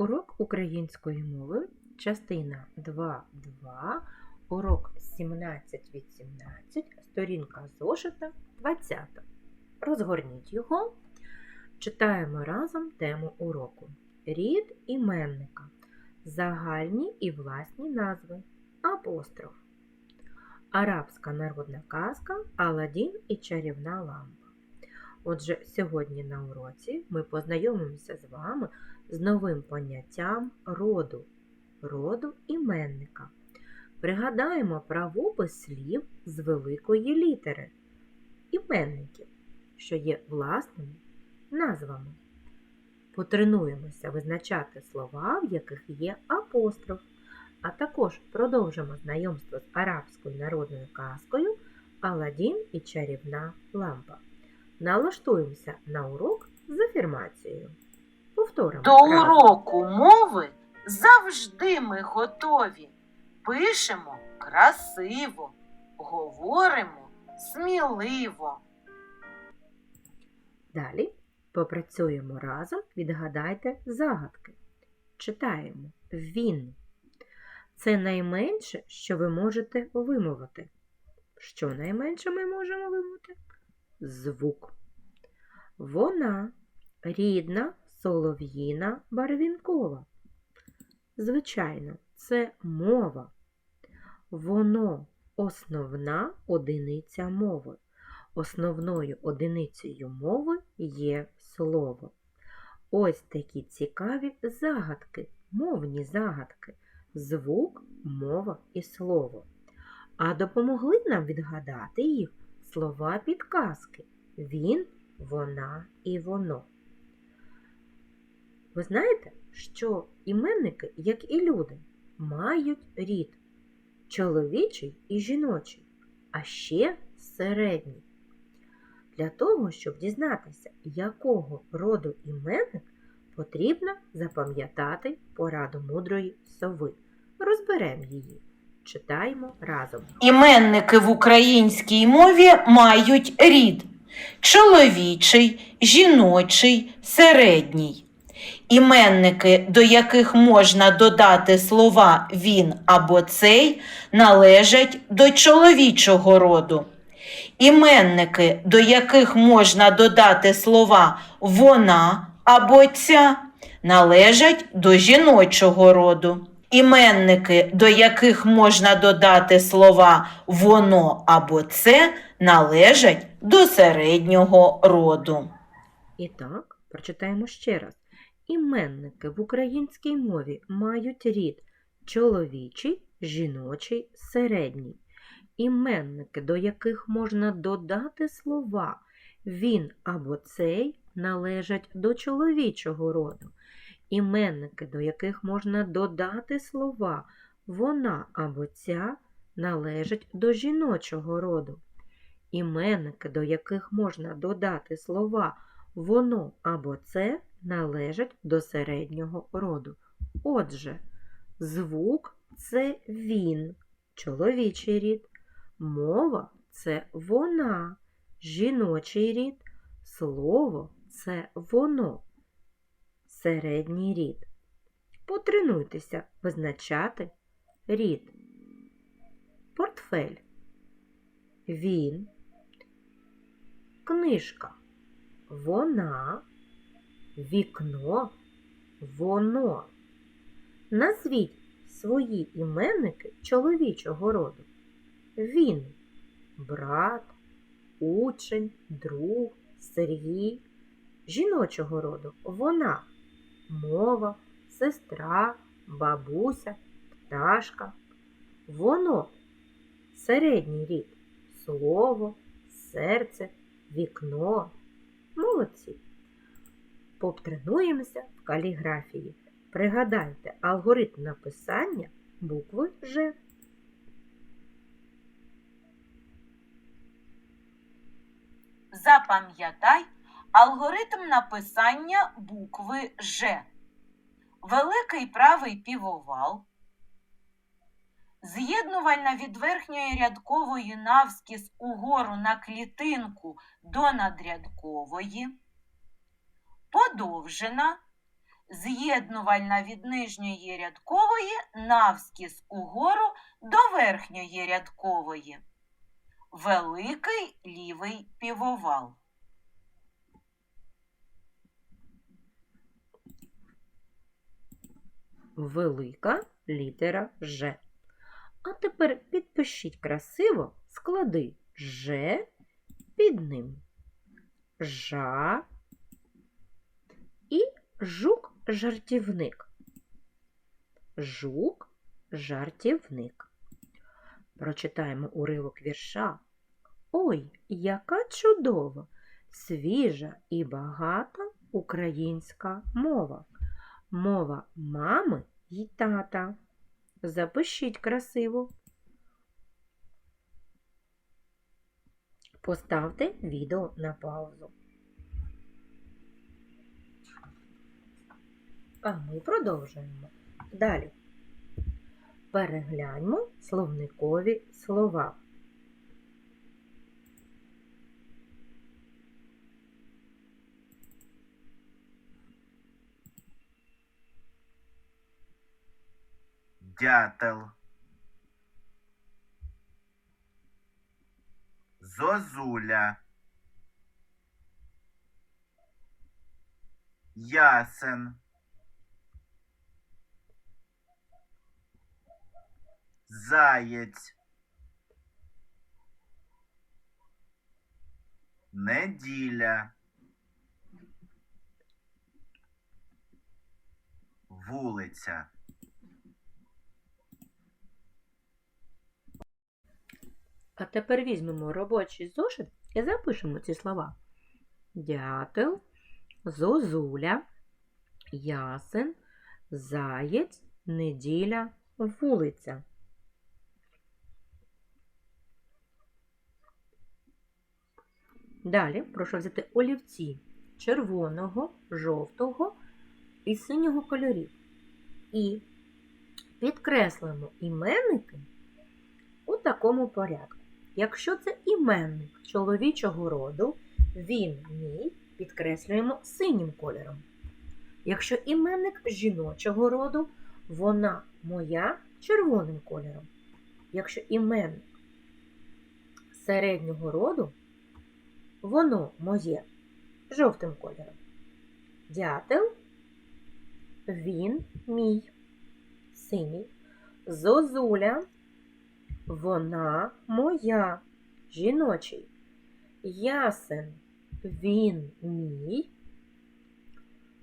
Урок української мови, частина 2.2, урок 17 від 17, сторінка зошита 20. Розгорніть його. Читаємо разом тему уроку. Рід іменника. Загальні і власні назви. Апостроф. Арабська народна казка Аладдін і чарівна лампа. Отже, сьогодні на уроці ми познайомимося з вами з новим поняттям роду, роду іменника. Пригадаємо правопис слів з великої літери іменників, що є власними назвами. Потренуємося визначати слова, в яких є апостроф, а також продовжимо знайомство з арабською народною казкою Аладдін і чарівна лампа. Налаштуємося на урок з афірмацією. Повторимо. До разом. уроку мови завжди ми готові. Пишемо красиво, говоримо сміливо. Далі попрацюємо разом, відгадайте загадки. Читаємо він. Це найменше, що ви можете вимовити. Що найменше ми можемо вимовити? Звук. Вона рідна, солов'їна, барвінкова. Звичайно, це мова. Воно основна одиниця мови. Основною одиницею мови є слово. Ось такі цікаві загадки, мовні загадки, звук, мова і слово. А допомогли нам відгадати їх слова підказки він, вона і воно. Ви знаєте, що іменники, як і люди, мають рід чоловічий і жіночий, а ще середній. Для того, щоб дізнатися, якого роду іменник, потрібно запам'ятати пораду мудрої сови. Розберемо її. Читаємо разом. Іменники в українській мові мають рід чоловічий, жіночий, середній. Іменники, до яких можна додати слова він або цей, належать до чоловічого роду. Іменники, до яких можна додати слова вона або ця, належать до жіночого роду. Іменники, до яких можна додати слова воно або це, належать до середнього роду. І так, прочитаємо ще раз. Іменники в українській мові мають рід чоловічий, жіночий, середній. Іменники, до яких можна додати слова він або цей, належать до чоловічого роду. Іменники, до яких можна додати слова вона або ця, належать до жіночого роду. Іменники, до яких можна додати слова воно або це, належать до середнього роду. Отже, звук це він, чоловічий рід, мова це вона, жіночий рід, слово це воно, середній рід. Потренуйтеся визначати рід. Портфель. Він. Книжка. Вона. Вікно. Воно. Назвіть свої іменники чоловічого роду. Він. Брат, учень, друг, Сергій. Жіночого роду вона. Мова, сестра, бабуся, пташка. Воно. Середній рід. Слово, серце, вікно. Молодці. Потренуємося в каліграфії. Пригадайте алгоритм написання букви Ж. Запам'ятай алгоритм написання букви Ж. Великий правий півовал. З'єднувальна від верхньої рядкової навскіз угору на клітинку до надрядкової. Подовжена з'єднувальна від нижньої рядкової навскіз угору до верхньої рядкової. Великий лівий півовал. Велика літера Ж. А тепер підпишіть красиво склади Ж під ним. Жа і жук-жартівник. Жук-жартівник. Прочитаємо уривок вірша. Ой, яка чудова, свіжа і багата українська мова. Мова мами й тата. Запишіть красиво. Поставте відео на паузу. А ми продовжуємо. Далі. Перегляньмо словникові слова. Дятел, зозуля, ясен, заєць, неділя, вулиця. А тепер візьмемо робочий зошит і запишемо ці слова. Дятел, зозуля, ясен, заєць, неділя, вулиця. Далі прошу взяти олівці червоного, жовтого і синього кольорів. І підкреслимо іменники у такому порядку. Якщо це іменник чоловічого роду, він мій підкреслюємо синім кольором. Якщо іменник жіночого роду, вона моя червоним кольором. Якщо іменник середнього роду, воно моє жовтим кольором. Дятел, він мій синій. Зозуля, вона моя жіночий. Ясен, він мій.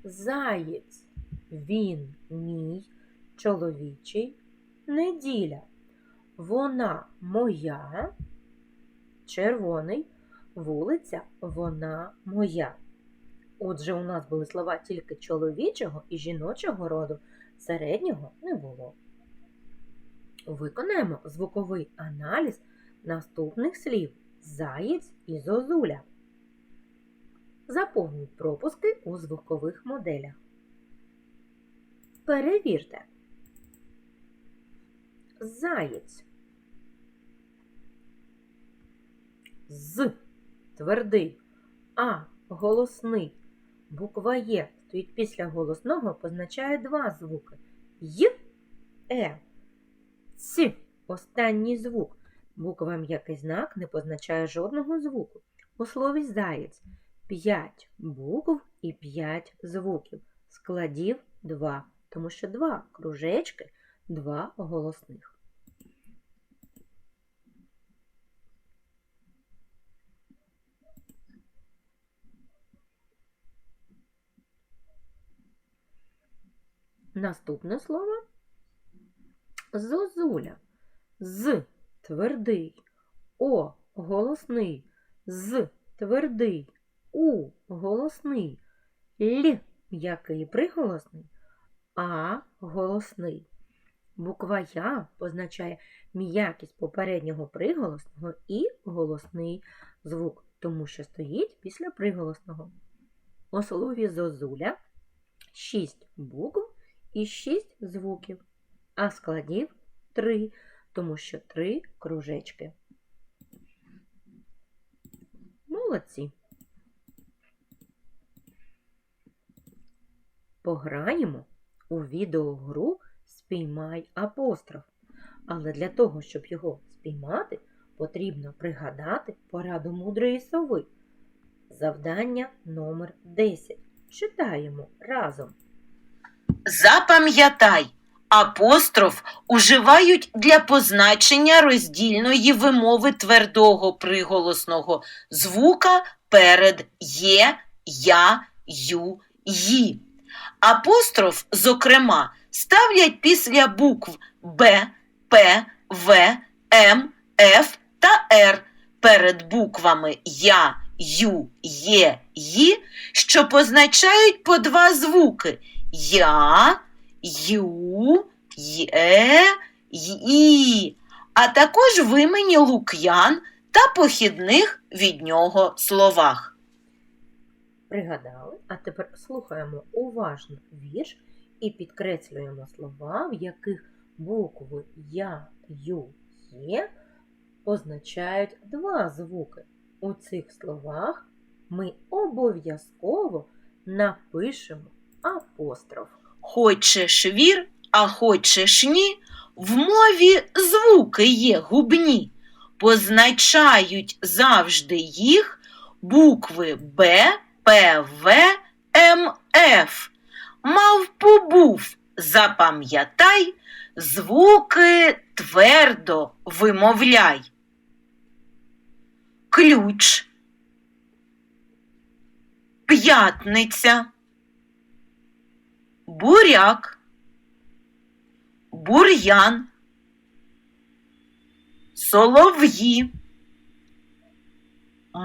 Заєць, він мій чоловічий. Неділя, вона моя. Червоний, вулиця, вона моя. Отже, у нас були слова тільки чоловічого і жіночого роду, середнього не було. Виконаємо звуковий аналіз наступних слів заєць і зозуля. Заповніть пропуски у звукових моделях. Перевірте. Заєць. З твердий, А голосний. Буква Є стоїть після голосного, позначає два звуки Й, Е. Ц останній звук. Буква м'який знак не позначає жодного звуку. У слові заєць 5 букв і 5 звуків. Складів 2, тому що два кружечки, два голосних. Наступне слово зозуля. З твердий, О голосний, з твердий, У голосний, Л м'який приголосний, А голосний. Буква Я позначає м'якість попереднього приголосного і голосний звук, тому що стоїть після приголосного. У слові зозуля 6 букв і 6 звуків, а складів 3, тому що 3 кружечки. Молодці. пограємо у відеогру Спіймай апостроф. Але для того, щоб його спіймати, потрібно пригадати пораду мудрої сови. Завдання номер 10. Читаємо разом. Запам'ятай, апостроф уживають для позначення роздільної вимови твердого приголосного звука перед є, я, ю, ї. Апостроф, зокрема, ставлять після букв Б, П, В, М, Ф та Р перед буквами Я, Ю, Є, Ї, що позначають по два звуки Я, Ю, Є, Ї, а також в імені Лук'ян та похідних від нього словах. Пригадали, а тепер слухаємо уважно вірш і підкреслюємо слова, в яких букви Я, Ю, Є означають два звуки. У цих словах ми обов'язково напишемо апостроф. Хочеш вір, а хочеш ні, в мові звуки є губні, позначають завжди їх букви Б, П, В, М, Ф. Мав побув, запам'ятай, звуки твердо вимовляй. Ключ, п'ятниця, буряк, бур'ян, солов'ї,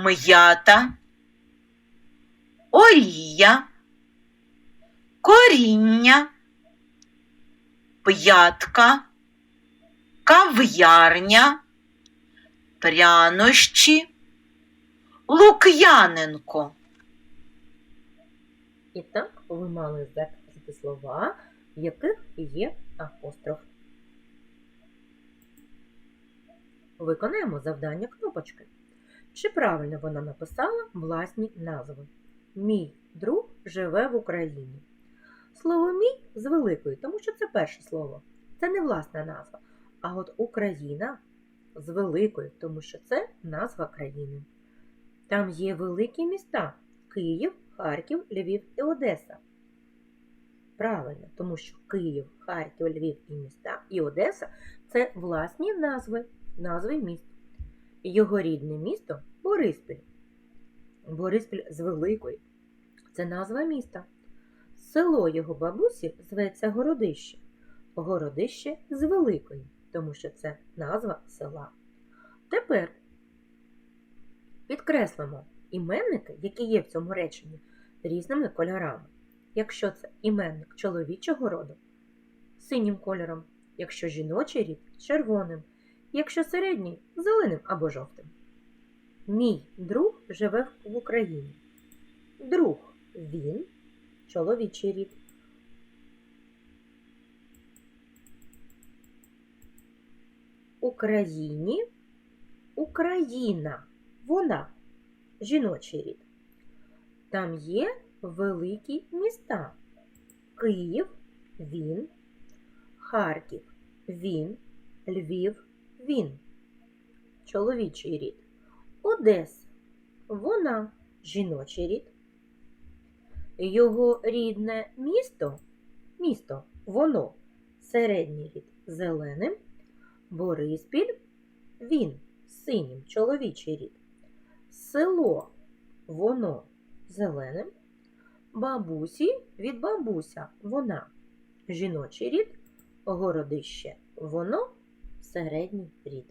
м'ята, олія, коріння, п'ятка, кав'ярня, прянощі, лук'яненко. І так ви мали слова, в яких є апостроф. Виконаємо завдання кнопочки. Чи правильно вона написала власні назви? Мій друг живе в Україні. Слово мій з великої, тому що це перше слово. Це не власна назва. А от Україна з великої, тому що це назва країни. Там є великі міста Київ, Харків, Львів і Одеса. Правильно, тому що Київ, Харків, Львів і міста і Одеса це власні назви, назви міст. Його рідне місто Бориспіль. Бориспіль з великої. Це назва міста. Село його бабусі зветься Городище. Городище з великої, тому що це назва села. Тепер підкреслимо іменники, які є в цьому реченні, різними кольорами. Якщо це іменник чоловічого роду синім кольором, якщо жіночий рід червоним, якщо середній зеленим або жовтим. Мій друг живе в Україні. Друг він чоловічий рід. Україні Україна. Вона жіночий рід. Там є великі міста. Київ він, Харків він, Львів він. Чоловічий рід. Одеса вона жіночий рід. Його рідне місто місто воно середній рід зеленим, Бориспіль він синім чоловічий рід. Село воно зеленим, бабусі від бабуся вона жіночий рід, городище воно середній рід.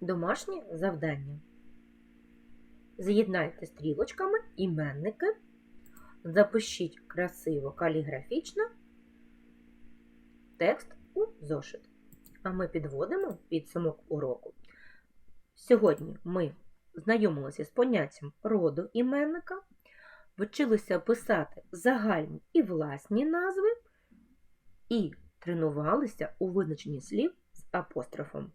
Домашнє завдання. З'єднайте стрілочками іменники, запишіть красиво каліграфічно текст у зошит. А ми підводимо підсумок уроку. Сьогодні ми знайомилися з поняттям роду іменника, вчилися писати загальні і власні назви і тренувалися у визначенні слів з апострофом.